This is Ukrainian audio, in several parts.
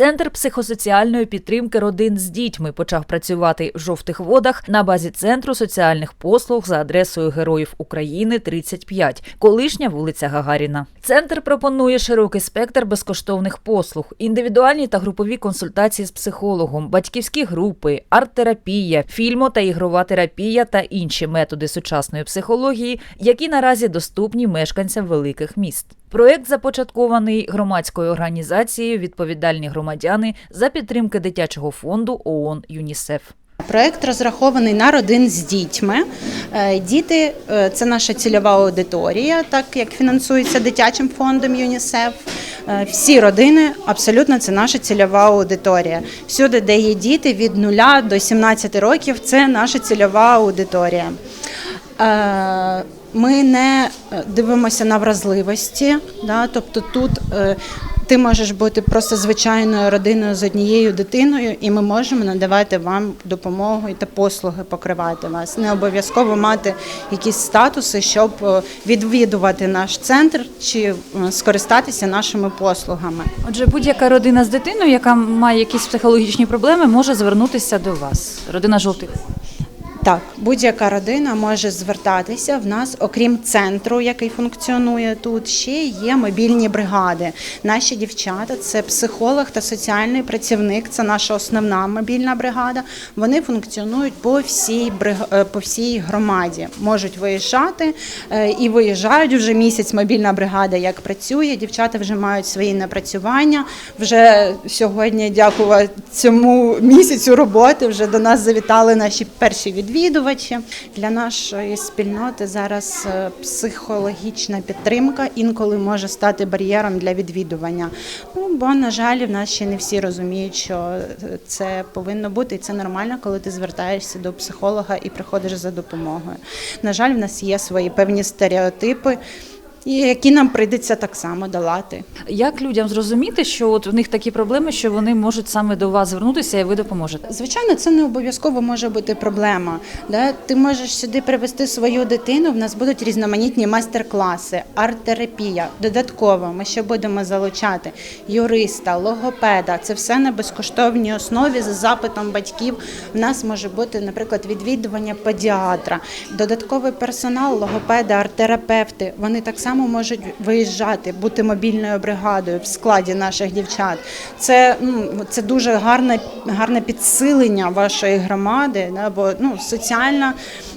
Центр психосоціальної підтримки родин з дітьми почав працювати в жовтих водах на базі центру соціальних послуг за адресою Героїв України 35, колишня вулиця Гагаріна. Центр пропонує широкий спектр безкоштовних послуг, індивідуальні та групові консультації з психологом, батьківські групи, арт-терапія, фільмо та ігрова терапія та інші методи сучасної психології, які наразі доступні мешканцям великих міст. Проект започаткований громадською організацією Відповідальні громадяни за підтримки дитячого фонду ООН ЮНІСЕФ. Проект розрахований на родин з дітьми. Е, Діти е, це наша цільова аудиторія, так як фінансується дитячим фондом ЮНІСЕФ. Е, Всі родини абсолютно це наша цільова аудиторія. Всюди, де є діти від 0 до 17 років, це наша цільова аудиторія. Ми не е, дивимося на вразливості, да? тобто тут е, ти можеш бути просто звичайною родиною з однією дитиною, і ми можемо надавати вам допомогу та послуги покривати вас. Не обов'язково мати якісь статуси, щоб е, відвідувати наш центр чи скористатися нашими послугами. Отже, будь-яка родина з дитиною, яка має якісь психологічні проблеми, може звернутися до вас. Родина жовтих. Так, будь-яка родина може звертатися в нас, окрім центру, який функціонує тут. Ще є мобільні бригади. Наші дівчата це психолог та соціальний працівник. Це наша основна мобільна бригада. Вони функціонують по всій брига- е, по всій громаді. Можуть виїжджати е, і виїжджають вже місяць. Мобільна бригада як працює. Дівчата вже мають свої напрацювання. Вже сьогодні, дякувати цьому місяцю роботи, вже до нас завітали наші перші відвідувачі. Для нашої спільноти зараз е, психологічна підтримка інколи може стати бар'єром для відвідування. Ну бо на жаль, в нас ще не всі розуміють, що е, це повинно бути, і це нормально, коли ти звертаєшся до психолога і приходиш за допомогою. На жаль, в нас є свої певні стереотипи. І Які нам прийдеться так само долати. Як людям зрозуміти, що от в них такі проблеми, що вони можуть саме до вас звернутися і ви допоможете? Звичайно, це не обов'язково може бути проблема. Да? Ти можеш сюди привезти свою дитину. В нас будуть різноманітні майстер-класи, арт-терапія. Додатково ми ще будемо залучати юриста, логопеда. Це все на безкоштовній основі за запитом батьків. В нас може бути, наприклад, відвідування педіатра, додатковий персонал, логопеди, арт-терапевти. Вони так само можуть виїжджати, бути мобільною бригадою в складі наших дівчат. Це, ну, це дуже гарне, гарне підсилення вашої громади, да, бо ну, соціальна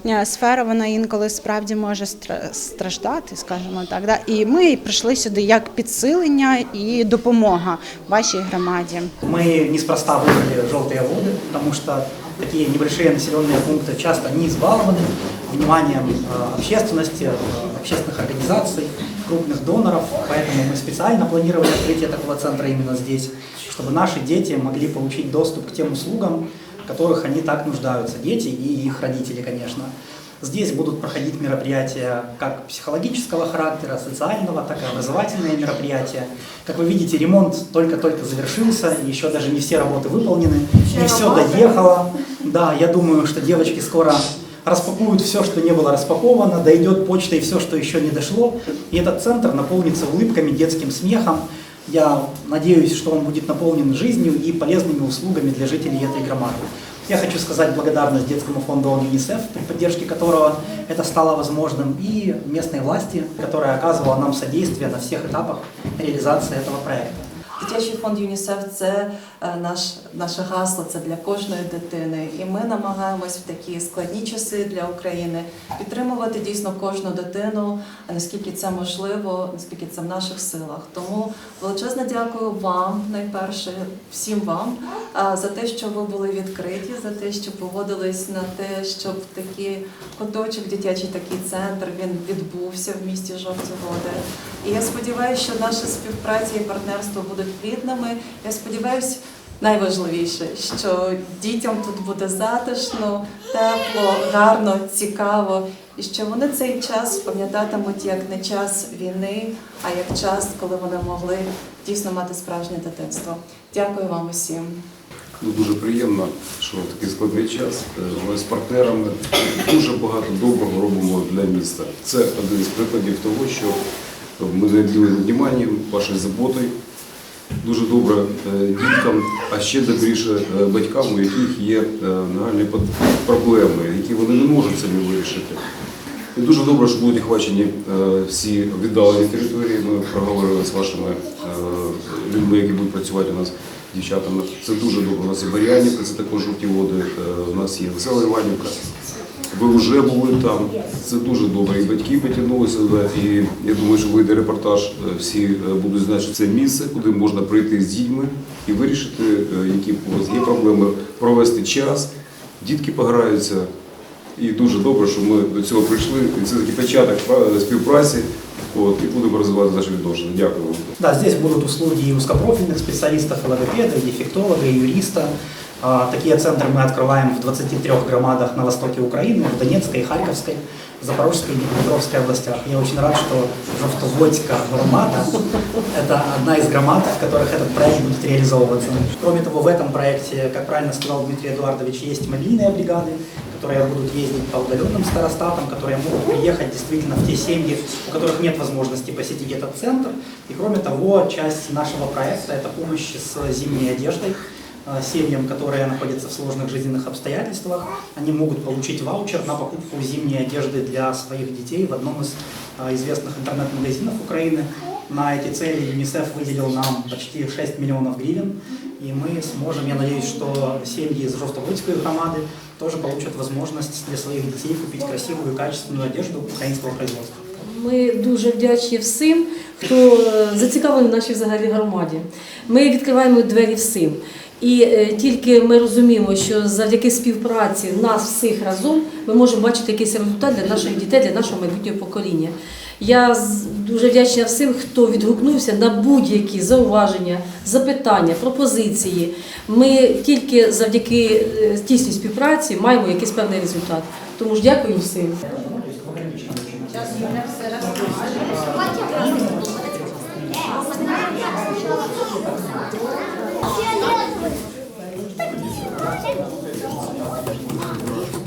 е, сфера вона інколи справді може стра- страждати, скажімо так. Да. І ми прийшли сюди як підсилення і допомога вашій громаді. Мы неспроста выбрали желтые воды, потому что Такие небольшие населенные пункты часто не избалованы вниманием э, общественности, э, общественных организаций, крупных доноров. Поэтому мы специально планировали открытие такого центра именно здесь, чтобы наши дети могли получить доступ к тем услугам, в которых они так нуждаются. Дети и их родители, конечно. Здесь будут проходить мероприятия как психологического характера, социального, так и образовательные мероприятия. Как вы видите, ремонт только-только завершился, еще даже не все работы выполнены, не все доехало. Да, я думаю, что девочки скоро распакуют все, что не было распаковано, дойдет почта и все, что еще не дошло. И этот центр наполнится улыбками, детским смехом. Я надеюсь, что он будет наполнен жизнью и полезными услугами для жителей этой громады. Я хочу сказать благодарность детскому фонду ЮНИСЕФ, при поддержке которого это стало возможным, и местной власти, которая оказывала нам содействие на всех этапах реализации этого проекта. Дитячий фонд ЮНІСЕФ це е, наш, наше гасло, це для кожної дитини. І ми намагаємось в такі складні часи для України підтримувати дійсно кожну дитину, наскільки це можливо, наскільки це в наших силах. Тому величезне дякую вам, найперше, всім вам е, за те, що ви були відкриті, за те, що погодились на те, щоб такий куточок, дитячий такий центр він відбувся в місті Жовті. І я сподіваюся, що наша співпраця і партнерство будуть плідними. Я сподіваюся, найважливіше, що дітям тут буде затишно, тепло, гарно, цікаво, і що вони цей час пам'ятатимуть як не час війни, а як час, коли вони могли дійсно мати справжнє дитинство. Дякую вам усім. Ну, дуже приємно, що такий складний час е, ми з партнерами дуже багато доброго робимо для міста. Це один із прикладів того, що ми наділили вниманням, вашою заботою дуже добре е, діткам, а ще добріше е, батькам, у яких є е, нагальні проблеми, які вони не можуть самі вирішити. І дуже добре, що будуть охвачені всі віддалені території. Ми проговорили з вашими людьми, які будуть працювати у нас дівчатами. Це дуже добре. У нас є Барянівка, це також жовті води. У нас є Весела Іванівка. Ви вже були там. Це дуже добре. І батьки потягнулися. І я думаю, що вийде репортаж. е, Всі е, будуть знати, що це місце, куди можна прийти з дітьми і вирішити, е, які у вас є проблеми, провести час. Дітки пограються. І дуже добре, що ми до цього прийшли. І це такий початок співпраці. От, і будемо розвивати наші відношення. Дякую вам. Да, здесь будут услуги и узкопрофильных специалистов, и логопеда, и дефектолога, и юриста. А, Такие центры мы открываем в 23 громадах на востоке Украины, в Донецкой, Харьковской, Запорожской и Днепропетровской областях. Я очень рад, что Жовтоводська громада – это одна из громад, в которых этот проект будет реализовываться. Кроме того, в этом проекте, как правильно сказал Дмитрий Эдуардович, есть мобильные бригады, которые будут ездить по удаленным старостатам, которые могут приехать действительно в те семьи, у которых нет возможности посетить этот центр. И кроме того, часть нашего проекта – это помощь с зимней одеждой э, семьям, которые находятся в сложных жизненных обстоятельствах. Они могут получить ваучер на покупку зимней одежды для своих детей в одном из э, известных интернет-магазинов Украины. На эти цели ЮНИСЕФ выделил нам почти 6 миллионов гривен, и мы сможем, я надеюсь, что семьи из Жовтоводской громады тоже получат возможность для своих детей купить красивую и качественную одежду украинского производства. Ми дуже вдячні всім, хто е, зацікавлений в нашій взагалі громаді. Ми відкриваємо двері всім. І е, тільки ми розуміємо, що завдяки співпраці нас всіх разом ми можемо бачити якийсь результат для наших дітей, для нашого майбутнього покоління. Я дуже вдячна всім, хто відгукнувся на будь-які зауваження, запитання, пропозиції. Ми тільки завдяки е, тісній співпраці маємо якийсь певний результат. Тому ж дякую всім. Thank you.